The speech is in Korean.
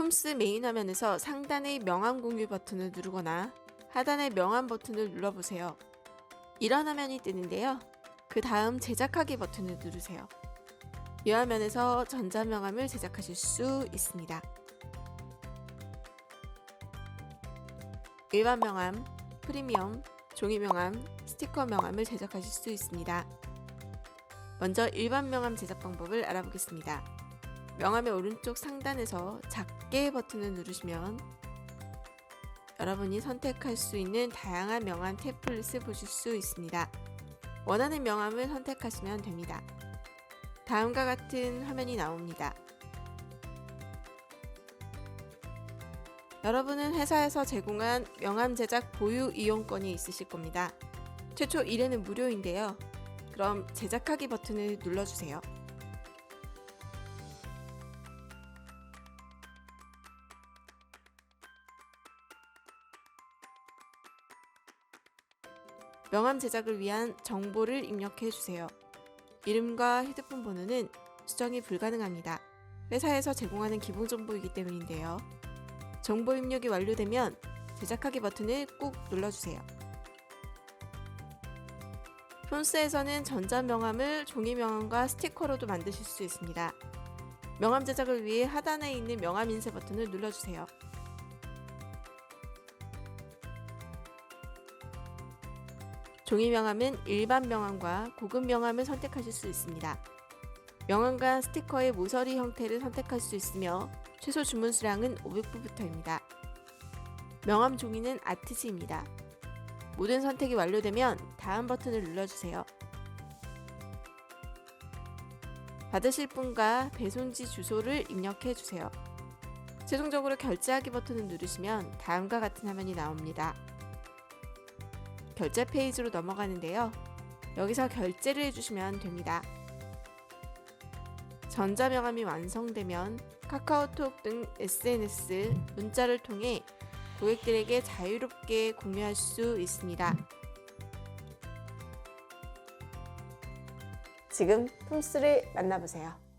품스 메인 화면에서 상단의 명함 공유 버튼을 누르거나 하단의 명함 버튼을 눌러보세요. 이런 화면이 뜨는데요. 그 다음 제작하기 버튼을 누르세요. 이 화면에서 전자명함을 제작하실 수 있습니다. 일반 명함, 프리미엄, 종이 명함, 스티커 명함을 제작하실 수 있습니다. 먼저 일반 명함 제작 방법을 알아보겠습니다. 명함의 오른쪽 상단에서 작게 버튼을 누르시면 여러분이 선택할 수 있는 다양한 명함 템플릿을 보실 수 있습니다. 원하는 명함을 선택하시면 됩니다. 다음과 같은 화면이 나옵니다. 여러분은 회사에서 제공한 명함 제작 보유 이용권이 있으실 겁니다. 최초 1회는 무료인데요. 그럼 제작하기 버튼을 눌러주세요. 명함 제작을 위한 정보를 입력해 주세요. 이름과 휴대폰 번호는 수정이 불가능합니다. 회사에서 제공하는 기본 정보이기 때문인데요. 정보 입력이 완료되면 제작하기 버튼을 꾹 눌러주세요. 폰스에서는 전자명함을 종이명함과 스티커로도 만드실 수 있습니다. 명함 제작을 위해 하단에 있는 명함 인쇄 버튼을 눌러주세요. 종이 명함은 일반 명함과 고급 명함을 선택하실 수 있습니다. 명함과 스티커의 모서리 형태를 선택할 수 있으며 최소 주문 수량은 500부부터입니다. 명함 종이는 아트지입니다. 모든 선택이 완료되면 다음 버튼을 눌러주세요. 받으실 분과 배송지 주소를 입력해 주세요. 최종적으로 결제하기 버튼을 누르시면 다음과 같은 화면이 나옵니다. 결제 페이지로 넘어가는데요. 여기서 결제를 해주시면 됩니다. 전자명함이 완성되면 카카오톡 등 SNS, 문자를 통해 고객들에게 자유롭게 공유할 수 있습니다. 지금 품스를 만나보세요.